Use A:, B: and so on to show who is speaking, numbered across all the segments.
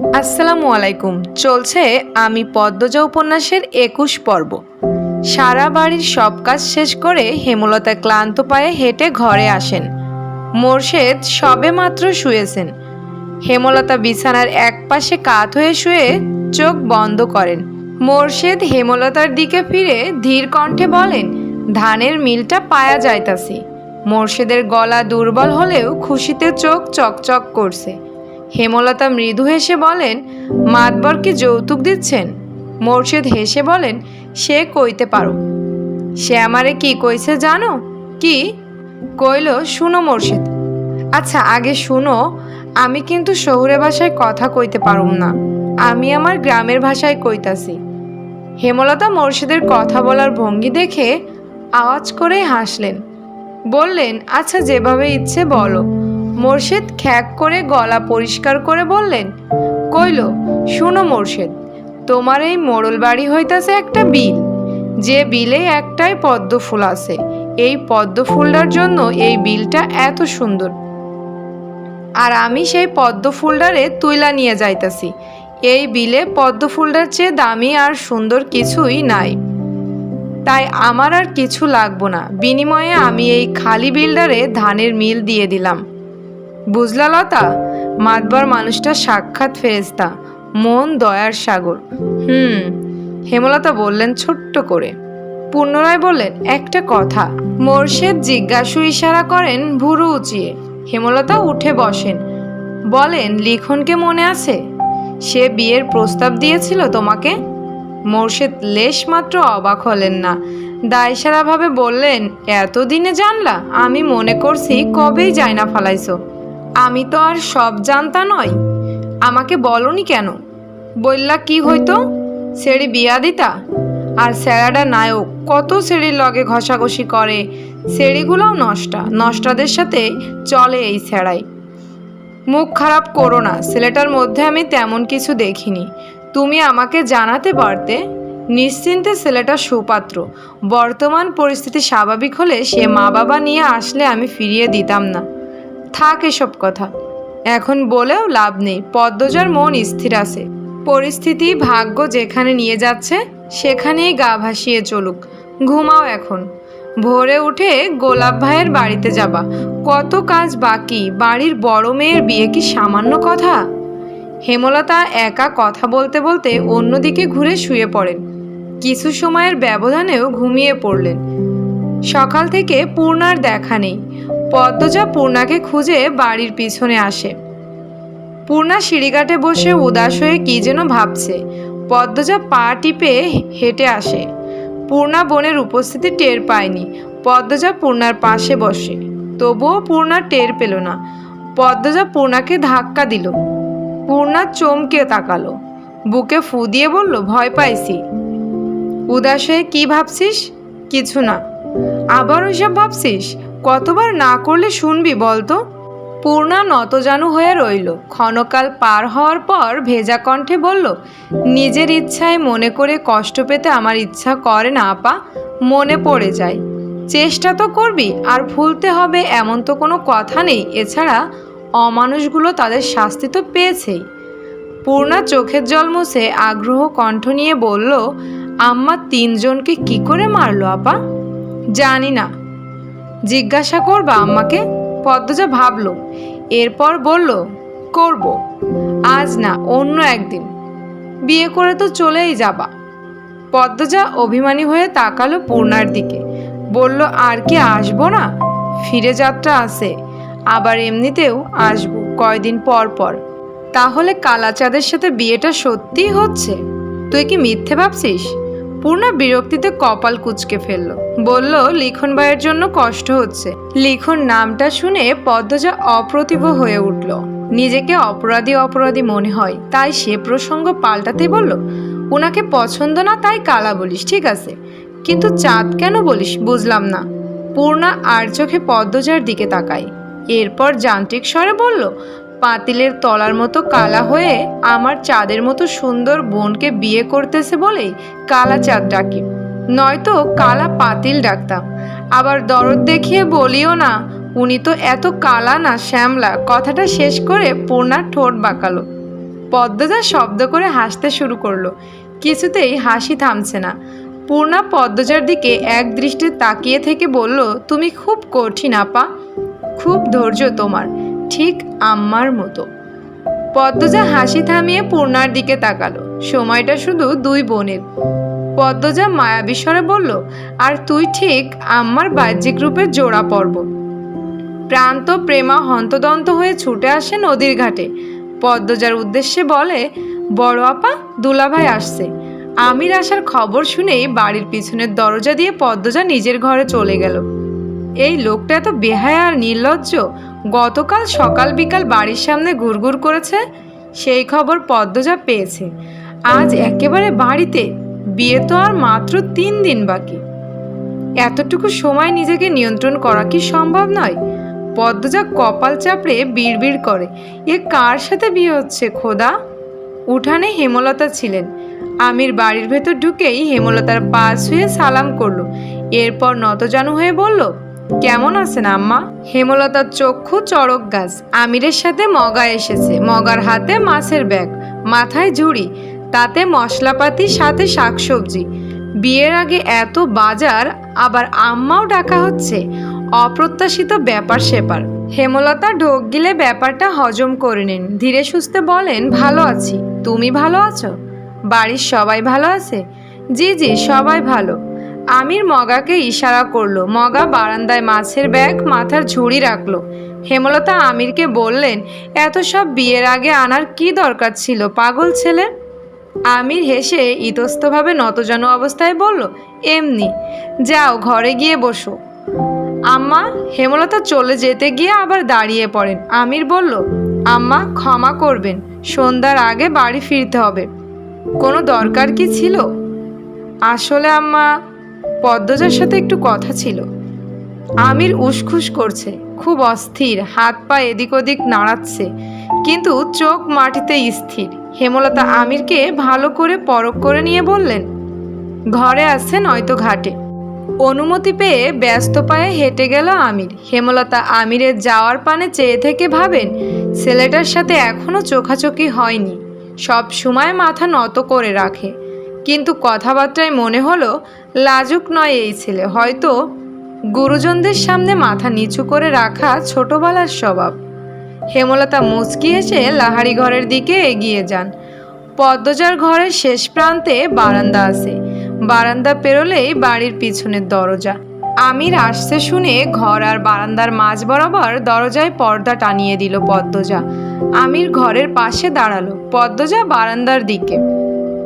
A: আসসালামু আলাইকুম। চলছে আমি পদ্মজা উপন্যাসের একুশ পর্ব। সারা বাড়ির সব কাজ শেষ করে হেমলতা ক্লান্ত পায়ে হেঁটে ঘরে আসেন। মোর্শেদ সবে মাত্র শুয়েছেন। হেমলতা বিছানার এক পাশে কাত হয়ে শুয়ে চোখ বন্ধ করেন। মোর্শেদ হেমলতার দিকে ফিরে ধীর কণ্ঠে বলেন, ধানের মিলটা পায়া যাইতাছি। মোর্শেদের গলা দুর্বল হলেও খুশিতে চোখ চকচক করছে। হেমলতা মৃদু হেসে বলেন, মাতবরকে যৌতুক দিচ্ছেন? মোর্শেদ হেসে বলেন, সে কইতে পারো সে আমারে কি কইছে জানো? কি? কইল, শুনো মোর্শেদ। আচ্ছা আগে শুনো, আমি কিন্তু শহুরে ভাষায় কথা কইতে পারুম না। আমি আমার গ্রামের ভাষায় কইতাছি। হেমলতা মোর্শেদের কথা বলার ভঙ্গি দেখে আওয়াজ করে হাসলেন। বললেন আচ্ছা যেভাবে ইচ্ছে বলো। মোর্শেদ খ্যাক করে গলা পরিষ্কার করে বললেন, কইল, শুনো মোর্শেদ, তোমার এই মোড়ল বাড়ি হইতাছে একটা বিল। যে বিলে একটাই পদ্ম ফুল আছে, এই পদ্ম ফুলটার জন্য এই বিলটা এত সুন্দর। আর আমি সেই পদ্ম ফুলটারে তুইলা নিয়ে যাইতাছি। এই বিলে পদ্ম ফুলটার চেয়ে দামি আর সুন্দর কিছুই নাই। তাই আমার আর কিছু লাগবো না। বিনিময়ে আমি এই খালি বিল্ডারে ধানের মিল দিয়ে দিলাম। বুঝলা লতা? মাতবার মানুষটা সাক্ষাৎ ফেরেস্তা মন দয়ার সাগর। হুম, হেমলতা বললেন ছোট্ট করে। পূর্ণরায় বললেন, একটা কথা, মোর্শেদ জিজ্ঞাসু ইশারা করেন ভুরু উঁচিয়ে। হেমলতা উঠে বসেন। বলেন লিখনকে মনে আছে? সে বিয়ের প্রস্তাব দিয়েছিল তোমাকে? মোর্শেদ লেশ মাত্র অবাক হলেন না। দায়সারাভাবে বললেন, এতদিনে জানলা, আমি মনে করছি কবেই যায় না ফালাইছো। আমি তো আর সব জানতা নয় আমাকে বলনি কেন? বললা, কি হইতো? সেড়ি বিয়া দিতা? আর স্যারাডা নায়ক কত সেড়ির লগে ঘষাঘষি করে। সেড়িগুলোও নষ্টা, নষ্টাদের সাথে চলে এই স্যাড়াই। মুখ খারাপ করো না, ছেলেটার মধ্যে আমি তেমন কিছু দেখিনি। তুমি আমাকে জানাতে পারতে? নিশ্চিন্তে ছেলেটা সুপাত্র। বর্তমান পরিস্থিতি স্বাভাবিক হলে সে মা বাবা নিয়ে আসলে আমি ফিরিয়ে দিতাম না। থাক এসব কথা। এখন বলেও লাভ নেই। পদ্মজার মন স্থির আছে। পরিস্থিতি, ভাগ্য যেখানে নিয়ে যাচ্ছে, সেখানেই গা ভাসিয়ে চলুক। ঘুমাও এখন। ভোরে উঠে গোলাপ ভাইয়ের বাড়িতে যাবা। কত কাজ বাকি? বাড়ির বড় মেয়ের বিয়ে কি সামান্য কথা? হেমলতা একা কথা বলতে বলতে অন্যদিকে ঘুরে শুয়ে পড়েন। কিছু সময়ের ব্যবধানেও ঘুমিয়ে পড়লেন। সকাল থেকে পূর্ণার দেখা নেই। পদ্মজা পূর্ণাকে খুঁজে বাড়ির পিছনে আসে। পূর্ণা সিঁড়িঘাটে বসে উদাস হয়ে কী যেন ভাবছে। পদ্মজা পা টিপে হেঁটে আসে। পূর্ণা বোনের উপস্থিতি টের পায়নি। পদ্মজা পূর্ণার পাশে বসে। তবুও পূর্ণা টের পেল না। পদ্মজা পূর্ণাকে ধাক্কা দিল। পূর্ণা চমকে তাকালো। বুকে ফু দিয়ে বলল, ভয় পাইছি। উদাস হয়ে কি ভাবছিস? কিছু না। আবার ওইসব ভাবছিস? কতবার না করলে শুনবি বলতো? পূর্ণা নতজানু হয়ে রইল। ক্ষণকাল পার হওয়ার পর ভেজা কণ্ঠে বলল, নিজের ইচ্ছায় মনে করে কষ্ট পেতে আমার ইচ্ছা করে না, আপা। মনে পড়ে যায়। চেষ্টা তো করবি, আর ভুলতে হবে এমন তো কোনো কথা নেই। এছাড়া অমানুষগুলো তাদের শাস্তি তো পেয়েছেই। পূর্ণা চোখের জল মুছে আগ্রহ কণ্ঠ নিয়ে বলল, আম্মা তিনজনকে কি করে মারলো, আপা? জানি না। জিজ্ঞাসা করবা আম্মাকে। পদ্মজা ভাবলো, এরপর বলল, করব। আজ না, অন্য একদিন। বিয়ে করে তো চলেই যাবা। পদ্মজা অভিমানী হয়ে তাকালো পূর্ণার দিকে। বলল, আর কি আসব না? ফিরে যাত্রা আছে। আবার এমনিতেও আসব কয়দিন পর পর। তাহলে কালাচাঁদের সাথে বিয়েটা সত্যিই হচ্ছে? তুই কি মিথ্যে ভাবছিস? পূর্ণা বিরক্তিতে কপাল কুচকে ফেলল। বলল, লিখন ভাইয়ের জন্য কষ্ট হচ্ছে। লিখন নামটা শুনে পদ্মজা অপ্রতিভ হয়ে উঠল। নিজেকে অপরাধী অপরাধী মনে হয়। তাই সে প্রসঙ্গ পাল্টাতে বলল ওনাকে পছন্দ না, তাই কালা বলিস, ঠিক আছে। কিন্তু চাঁদ কেন বলিস, বুঝলাম না। পূর্ণা আর চোখে পদ্মজার দিকে তাকায়। এরপর যান্ত্রিক স্বরে বলল পাতিলের তলার মতো কালা হয়ে আমার চাঁদের মতো সুন্দর বোনকে বিয়ে করতেছে বলেই কালা চাঁদ ডাকি। নয়তো কালা পাতিল ডাকতাম। আবার দরদ দেখিয়ে বলিও না, উনি তো এত কালা না শ্যামলা, কথাটা শেষ করে পূর্ণা ঠোঁট বাঁকালো। পদ্মজা শব্দ করে হাসতে শুরু করল। কিছুতেই হাসি থামছে না। পূর্ণা পদ্মজার দিকে এক দৃষ্টি তাকিয়ে থেকে বলল, তুমি খুব কঠিন আপা, খুব ধৈর্য তোমার। ঠিক আম্মার মতো। পদ্মজা হাসি থামিয়ে পূর্ণার দিকে তাকালো। সময়টা শুধু দুই বোনের। পদ্মজা মায়াবী স্বরে বলল, আর তুই ঠিক আম্মার বাহ্যিক রূপের জোড়া পর্ব। প্রান্ত প্রেমা হন্তদন্ত হয়ে ছুটে আসে নদীর ঘাটে। পদ্মজার উদ্দেশ্যে বলে, বড় আপা, দুলাভাই আসছে। আমির আসার খবর শুনেই বাড়ির পিছনের দরজা দিয়ে পদ্মজা নিজের ঘরে চলে গেল। এই লোকটা এত বেহায়া আর নির্লজ্জ গতকাল সকাল বিকাল বাড়ির সামনে ঘুরঘুর করেছে, সেই খবর পদ্মজা পেয়েছে। আজ একেবারে বাড়িতে, বিয়ে তো আর মাত্র তিন দিন বাকি। এতটুকু সময় নিজেকে নিয়ন্ত্রণ করা কি সম্ভব নয়? পদ্মজা কপাল চাপড়ে বিড়বিড় করে, এ কার সাথে বিয়ে হচ্ছে, খোদা? উঠানে হেমলতা ছিলেন। আমির বাড়ির ভেতর ঢুকেই হেমলতার পা ছুঁয়ে সালাম করল। এরপর নতজানু হয়ে বলল কেমন আছেন আম্মা? হেমলতার চক্ষু চড়ক গাছ। আমিরের সাথে মগা এসেছে। মগার হাতে মাছের ব্যাগ। মাথায় ঝুড়ি। তাতে মশলাপাতি, সাথে শাকসবজি। বিয়ের আগে এত বাজার, আবার আম্মাও ডাকা হচ্ছে। অপ্রত্যাশিত ব্যাপার সেপার। হেমলতা ঢোক গিলে ব্যাপারটা হজম করে নিন। ধীরে সুস্থে বলেন, ভালো আছি। তুমি ভালো আছো? বাড়ির সবাই ভালো আছে? জি জি, সবাই ভালো। আমির মগাকে ইশারা করল। মগা বারান্দায় মাছের ব্যাগ মাথার ঝুড়ি রাখল। হেমলতা আমিরকে বললেন, এত সব বিয়ের আগে আনার কি দরকার ছিল, পাগল ছেলে? আমির হেসে ইতস্তভাবে নতজানু অবস্থায় বলল, এমনি, যাও ঘরে গিয়ে বসো। আম্মা, হেমলতা চলে যেতে গিয়ে আবার দাঁড়িয়ে পড়েন। আমির বলল, আম্মা, ক্ষমা করবেন, সন্ধ্যার আগে বাড়ি ফিরতে হবে। কোনো দরকার কি ছিল? আসলে আম্মা পদ্মজার সাথে একটু কথা ছিল। আমির উসখুস করছে, খুব অস্থির, হাত পা এদিক ওদিক নাড়াচ্ছে, কিন্তু চোখ মাটিতে স্থির। হেমলতা আমিরকে ভালো করে পরখ করে নিয়ে বললেন, ঘরে আছে নয়তো ঘাটে। অনুমতি পেয়ে ব্যস্ত পায়ে হেঁটে গেল আমির। হেমলতা আমিরের যাওয়ার পানে চেয়ে থেকে ভাবেন, ছেলেটার সাথে এখনও চোখাচোখি হয়নি। সব সময় মাথা নত করে রাখে। কিন্তু কথাবার্তায় মনে হলো, লাজুক নয় এই ছেলে। হয়তো গুরুজনদের সামনে মাথা নিচু করে রাখা ছোটবেলার স্বভাব। হেমলতা মুচকি এসে লাহারি ঘরের দিকে এগিয়ে যান। পদ্মজার ঘরের শেষ প্রান্তে বারান্দা আছে। বারান্দা পেরোলেই বাড়ির পিছনের দরজা। আমির আসছে শুনে ঘর আর বারান্দার মাঝ বরাবর দরজায় পর্দা টানিয়ে দিল পদ্মজা। আমির ঘরের পাশে দাঁড়াল। পদ্মজা বারান্দার দিকে।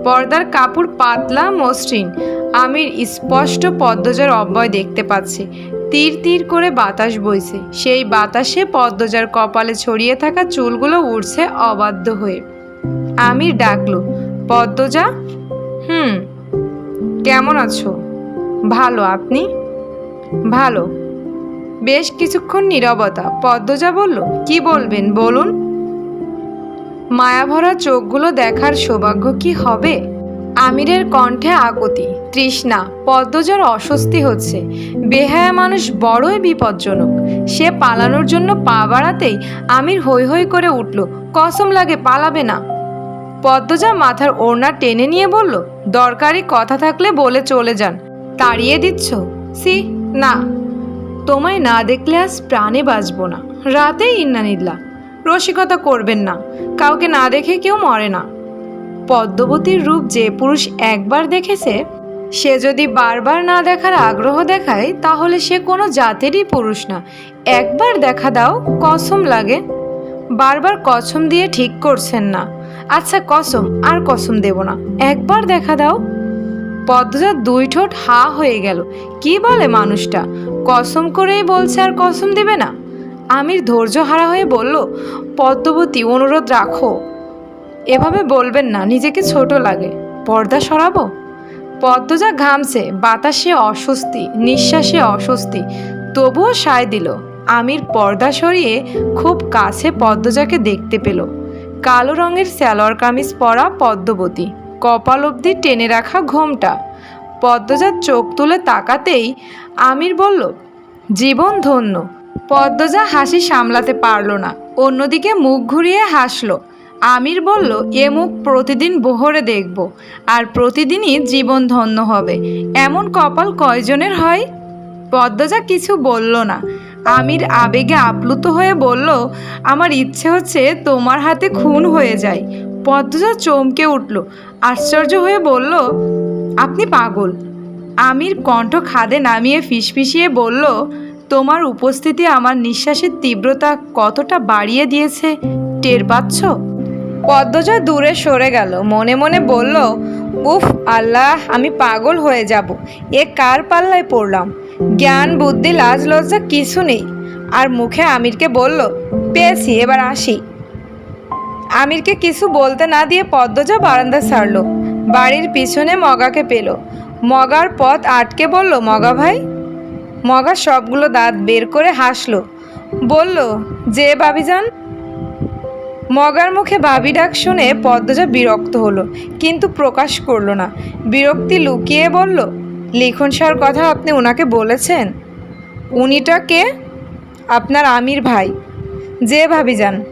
A: পর্দার কাপড় পাতলা, মসৃণ। আমির স্পষ্ট পদ্মজার অব্যয় দেখতে পাচ্ছে। তীর তীর করে বাতাস বইছে। সেই বাতাসে পদ্মজার কপালে ছড়িয়ে থাকা চুলগুলো উড়ছে অবাধ্য হয়ে। আমির ডাকলো, পদ্মজা? হুম। কেমন আছো? ভালো, আপনি? ভালো। বেশ কিছুক্ষণ নীরবতা। পদ্মজা বলল, কি বলবেন, বলুন। মায়াভরা চোখগুলো দেখার সৌভাগ্য কি হবে? আমিরের কণ্ঠে আকতি তৃষ্ণা পদ্মজার অস্বস্তি হচ্ছে। বেহায়া মানুষ বড়ই বিপজ্জনক। সে পালানোর জন্য পা বাড়াতেই আমির হৈ হৈ করে উঠল, কসম লাগে, পালাবে না। পদ্মজা মাথার ওড়না টেনে নিয়ে বলল, দরকারি কথা থাকলে বলে চলে যান। তাড়িয়ে দিচ্ছ? সি না। তোমায় না দেখলে আজ প্রাণে বাঁচবো না। রাতেই ইন্নানিল্লা রসিকতা করবেন না। কাউকে না দেখে কেউ মরে না। পদ্মবতীর রূপ যে পুরুষ একবার দেখেছে, সে যদি বারবার না দেখার আগ্রহ দেখায়, তাহলে সে কোনো জাতেরই পুরুষ না। একবার দেখা দাও, কসম লাগে। বারবার কসম দিয়ে ঠিক করছেন না। আচ্ছা কসম, আর কসম দেব না। একবার দেখা দাও। পদ্মজার দুই ঠোঁট হা হয়ে গেল। কি বলে মানুষটা? কসম করেই বলছে আর কসম দেবে না? আমির ধৈর্য হারা হয়ে বলল, পদ্মবতী, অনুরোধ রাখো। এভাবে বলবেন না, নিজেকে ছোট লাগে। পর্দা সরাবো? পদ্মজা ঘামছে, বাতাসে অস্বস্তি, নিঃশ্বাসে অস্বস্তি। তবুও সায় দিল। আমির পর্দা সরিয়ে খুব কাছে পদ্মজাকে দেখতে পেল। কালো রঙের স্যালোয়ার কামিজ পরা পদ্মবতী। কপাল অবধি টেনে রাখা ঘোমটা। পদ্মজার চোখ তুলে তাকাতেই আমির বলল, জীবন ধন্য। পদ্মজা হাসি সামলাতে পারল না। অন্যদিকে মুখ ঘুরিয়ে হাসলো। আমির বলল, এ মুখ প্রতিদিন বহরে দেখব, আর প্রতিদিনই জীবন ধন্য হবে। এমন কপাল কয়জনের হয়? পদ্মজা কিছু বলল না। আমির আবেগে আপ্লুত হয়ে বলল, আমার ইচ্ছে হচ্ছে তোমার হাতে খুন হয়ে যায় পদ্মজা চমকে উঠল, আশ্চর্য হয়ে বলল, আপনি পাগল। আমির কণ্ঠ খাদে নামিয়ে ফিসফিসিয়ে বলল তোমার উপস্থিতি আমার নিঃশ্বাসের তীব্রতা কতটা বাড়িয়ে দিয়েছে, টের পাচ্ছ? পদ্মজা দূরে সরে গেল, মনে মনে বলল, উফ, আল্লাহ, আমি পাগল হয়ে যাব, এ কার পাল্লায় পড়লাম? জ্ঞান, বুদ্ধি, লাজ, লজ্জা কিছু নেই। আর মুখে আমিরকে বলল, পেয়েছি, এবার আসি। আমিরকে কিছু বলতে না দিয়ে পদ্মজা বারান্দা ছাড়লো বাড়ির পিছনে মগাকে পেল। মগার পথ আটকে বলল, মগা ভাই মগা সবগুলো দাঁত বের করে হাসলো। বলল, যে বাবিজান মগার মুখে বাবি ডাক শুনে পদ্মজা বিরক্ত হলো, কিন্তু প্রকাশ করল না। বিরক্তি লুকিয়ে বলল, লিখন সার কথা আপনি ওনাকে বলেছেন? উনিটা কে? আপনার আমির ভাই। যে ভাবি যান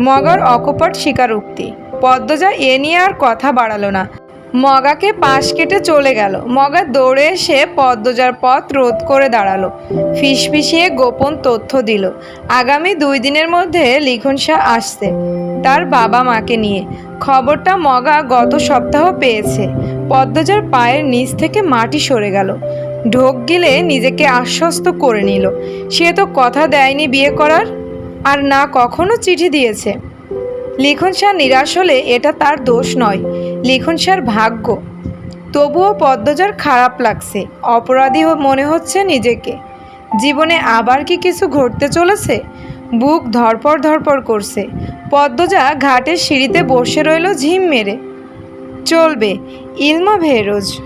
A: মগার অকপট স্বীকারোক্তি। পদ্মজা এ নিয়ে আর কথা বাড়ালো না। মগাকে পাশ কেটে চলে গেল। মগা দৌড়ে এসে পদ্মজার পথ রোধ করে দাঁড়াল। ফিসফিসিয়ে গোপন তথ্য দিল। আগামী দুই দিনের মধ্যে লিখন শাহ আসছে তার বাবা মাকে নিয়ে। খবরটা মগা গত সপ্তাহ পেয়েছে। পদ্মজার পায়ের নিচ থেকে মাটি সরে গেল। ঢোক গিলে নিজেকে আশ্বস্ত করে নিল। সে তো কথা দেয়নি বিয়ে করার, আর না কখনো চিঠি দিয়েছে। লিখন শাহ নিরাশ হলে এটা তার দোষ নয়। লিখন স্যার ভাগ্য। তবুও পদ্মজার খারাপ লাগছে। অপরাধী মনে হচ্ছে নিজেকে। জীবনে আবার কি কিছু ঘটতে চলেছে? বুক ধরপর ধরপর করছে। পদ্মজা ঘাটের সিঁড়িতে বসে রইল ঝিম মেরে। চলবে, ইলমা ভেরোজ।